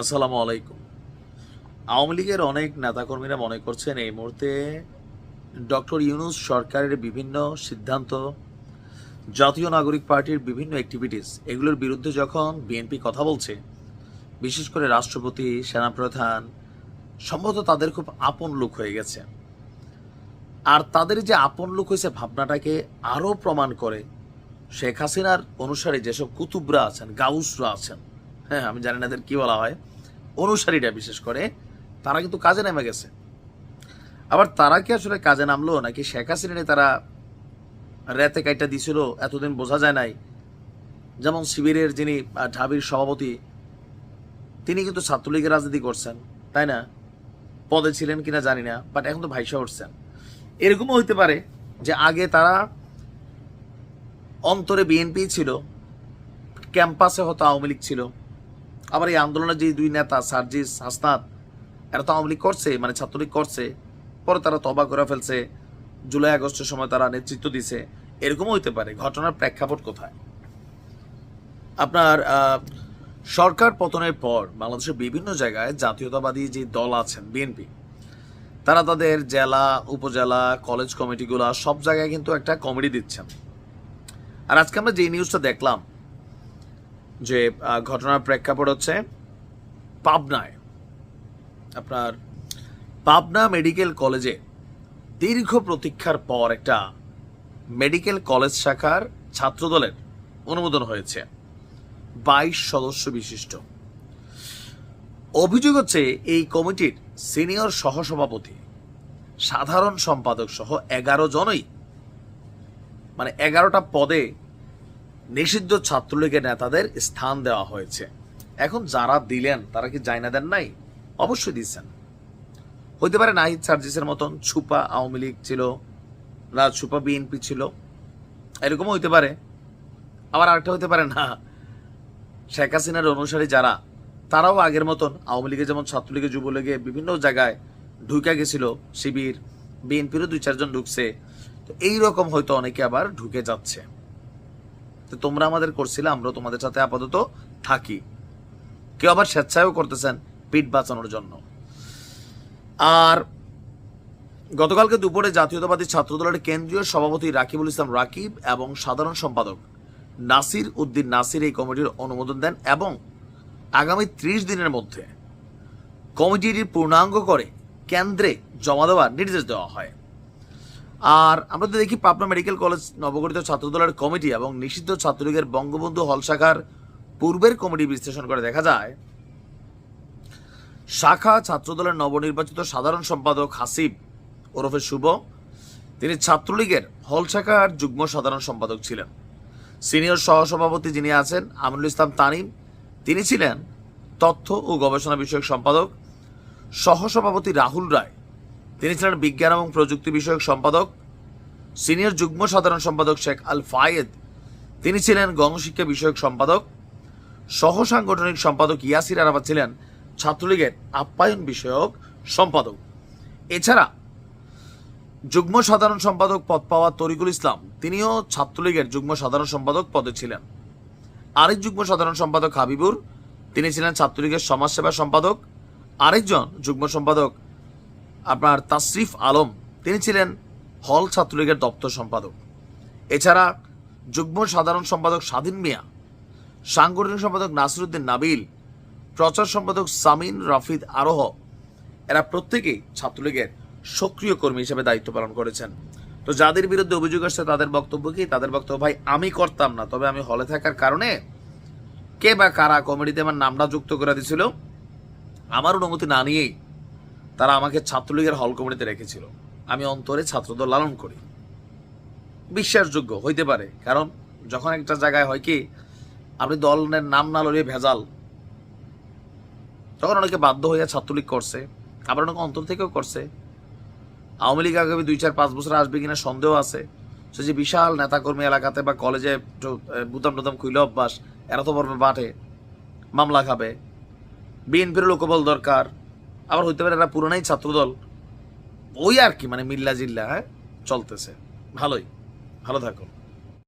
আসসালামু আলাইকুম। আওয়ামী লীগের অনেক নেতাকর্মীরা মনে করছেন এই মুহূর্তে ডক্টর ইউনুস সরকারের বিভিন্ন সিদ্ধান্ত, জাতীয় নাগরিক পার্টির বিভিন্ন অ্যাক্টিভিটিস এগুলোর বিরুদ্ধে যখন বিএনপি কথা বলছে, বিশেষ করে রাষ্ট্রপতি, সেনাপ্রধান, সম্ভবত তাদের খুব আপন লোক হয়ে গেছে। আর তাদের যে আপন লোক হয়েছে ভাবনাটাকে আরও প্রমাণ করে শেখ হাসিনার অনুসারে যেসব কুতুবরা আছেন, গাউসরা আছেন হ্যাঁ আমি জানি না এদের কি বলা হয়। অনুসারীরা বিশেষ করে, তারা কিন্তু কাজে নেমে গেছে। আবার তারা কি আসলে কাজে নামলো? নাকি শেখ হাসিনা তারা রেতে কাইটা দিছিল? এতদিন বোঝা যায় নাই। যেমন শিবিরের যিনি ঢাবির সভাপতি, তিনি কিন্তু ছাত্রলীগের রাজনীতি করছেন, তাই না? পদে ছিলেন কিনা জানি না বাট এখন তো ভাইসা উঠছেন। এরকমও হইতে পারে যে আগে তারা অন্তরে বিএনপি ছিল, ক্যাম্পাসে হয়তো আওয়ামী লীগ ছিল আবার এই আন্দোলনের যে দুই নেতা, সার্জিস হাসনাত, এরা তো আওয়ামী করছে মানে ছাত্রলীগ করছে, পরে তারা তবা করে ফেলছে, জুলাই আগস্টের সময় তারা নেতৃত্ব দিছে, এরকমও হইতে পারে, ঘটনার প্রেক্ষাপট কোথায়? আপনার সরকার পতনের পর বাংলাদেশের বিভিন্ন জায়গায় জাতীয়তাবাদী যে দল আছেন, বিএনপি, তারা তাদের জেলা, উপজেলা, কলেজ কমিটিগুলা সব জায়গায় কিন্তু একটা কমিটি দিচ্ছেন। আর আজকে আমরা যে নিউজটা দেখলাম যে ঘটনার প্রেক্ষাপট হচ্ছে পাবনায়। আপনার পাবনা মেডিকেল কলেজে দীর্ঘ প্রতীক্ষার পর একটা মেডিকেল কলেজ শাখার ছাত্রদলের অনুমোদন হয়েছে। বাইশ সদস্য বিশিষ্ট। অভিযোগ হচ্ছে এই কমিটির সিনিয়র সহসভাপতি, সাধারণ সম্পাদক সহ এগারো জনই মানে এগারোটা পদে নিষিদ্ধ ছাত্রলীগের নেতাদের স্থান দেওয়া হয়েছে। এখন যারা দিলেন, তারা কি জায়না দেন নাই? অবশ্যই দিচ্ছেন। হইতে পারে নাহিদ সার্জিসের মতন ছুপা আওয়ামী লীগ ছিল না, ছুপা বিএনপি ছিল। এরকমও হইতে পারে। আবার আরেকটা হইতে পারে না। শেখ হাসিনার অনুসারী যারা, তারাও আগের মতন আওয়ামী লীগে যেমন ছাত্রলীগে যুবলীগে বিভিন্ন জায়গায় ঢুকে গেছিল, শিবির, বিএনপিরও দুই চারজন ঢুকছে। তো এইরকম হয়তো অনেকে আবার ঢুকে যাচ্ছে। তো তোমরা আমাদের করছিলে আমরা তোমাদের সাথে আপাতত থাকি। কেউ আবার স্বেচ্ছায়ও করতেছেন পিঠ বাঁচানোর জন্য। আর গতকালকে দুপুরে জাতীয়তাবাদী ছাত্রদলের কেন্দ্রীয় সভাপতি রাকিবুল ইসলাম রাকিব এবং সাধারণ সম্পাদক নাসির উদ্দিন নাসির এই কমিটির অনুমোদন দেন এবং আগামী ত্রিশ দিনের মধ্যে কমিটিটি পূর্ণাঙ্গ করে কেন্দ্রে জমা দেওয়ার নির্দেশ দেওয়া হয়। আর আমরা তো দেখি পাবনা মেডিকেল কলেজ নবগঠিত ছাত্রদলের কমিটি এবং নিষিদ্ধ ছাত্রলীগের বঙ্গবন্ধু হল শাখার পূর্বের কমিটি বিশ্লেষণ করে দেখা যায়, শাখা ছাত্রদলের নবনির্বাচিত সাধারণ সম্পাদক হাসিব ওরফে শুভ, তিনি ছাত্রলীগের হল শাখার যুগ্ম সাধারণ সম্পাদক ছিলেন। সিনিয়র সহসভাপতি যিনি আছেন, আমিনুল ইসলাম তানিম, তিনি ছিলেন তথ্য ও গবেষণা বিষয়ক সম্পাদক। সহসভাপতি রাহুল রায় তিনি ছিলেন বিজ্ঞান এবং প্রযুক্তি বিষয়ক সম্পাদক। সিনিয়র যুগ্ম সাধারণ সম্পাদক শেখ আল ফায়েদ, তিনি ছিলেন গণশিক্ষা বিষয়ক সম্পাদক। সহ সাংগঠনিক সম্পাদক ইয়াসির আরাফাত ছিলেন ছাত্রলীগের আপ্যায়ন বিষয়ক সম্পাদক। এছাড়া যুগ্ম সাধারণ সম্পাদক পদ পাওয়া তরিকুল ইসলাম, তিনিও ছাত্রলীগের যুগ্ম সাধারণ সম্পাদক পদে ছিলেন। আরেক যুগ্ম সাধারণ সম্পাদক হাবিবুর, তিনি ছিলেন ছাত্রলীগের সমাজসেবা সম্পাদক। আরেকজন যুগ্ম সম্পাদক আপনার তাসরিফ আলম, তিনি ছিলেন হল ছাত্রলীগের দপ্তর সম্পাদক। এছাড়া যুগ্ম সাধারণ সম্পাদক স্বাধীন মিয়া, সাংগঠনিক সম্পাদক নাসিরুদ্দিন নাবিল, প্রচার সম্পাদক সামিন রাফিদ আরোহ, এরা প্রত্যেকেই ছাত্রলীগের সক্রিয় কর্মী হিসেবে দায়িত্ব পালন করেছেন। তো যাদের বিরুদ্ধে অভিযোগ আসছে, তাদের বক্তব্য কি? তাদের বক্তব্য, ভাই, আমি করতাম না। তবে আমি হলে থাকার কারণে কে বা কারা কমিটিতে আমার নামটা যুক্ত করে দিছিল, আমার অনুমতি না নিয়েই তারা আমাকে ছাত্রলীগের হল কমিটিতে রেখেছিল। আমি অন্তরে ছাত্রদল লালন করি। বিশ্বাসযোগ্য, হইতে পারে। কারণ যখন একটা জায়গায় হয় কি, আপনি দলের নাম না লড়িয়ে ভেজাল, তখন অনেকে বাধ্য হইয়া ছাত্রলীগ করছে, আবার অনেকে অন্তর থেকেও করছে। আওয়ামী লীগ আগামী দুই চার পাঁচ বছর আসবে কিনা সন্দেহ আছে। সে যে বিশাল নেতাকর্মী এলাকাতে বা কলেজে বুতাম টুতাম খুইলে অভ্যাস, এরা তো পড়বে মাঠে মামলা খাবে। বিএনপির লোকবল দরকার। আবার হইতে পারে একটা পুরোনাই ছাত্রদল। ওই আর কি মানে মিল্লা জিল্লা হ্যাঁ? চলতেছে। ভালোই। ভালো থাকুন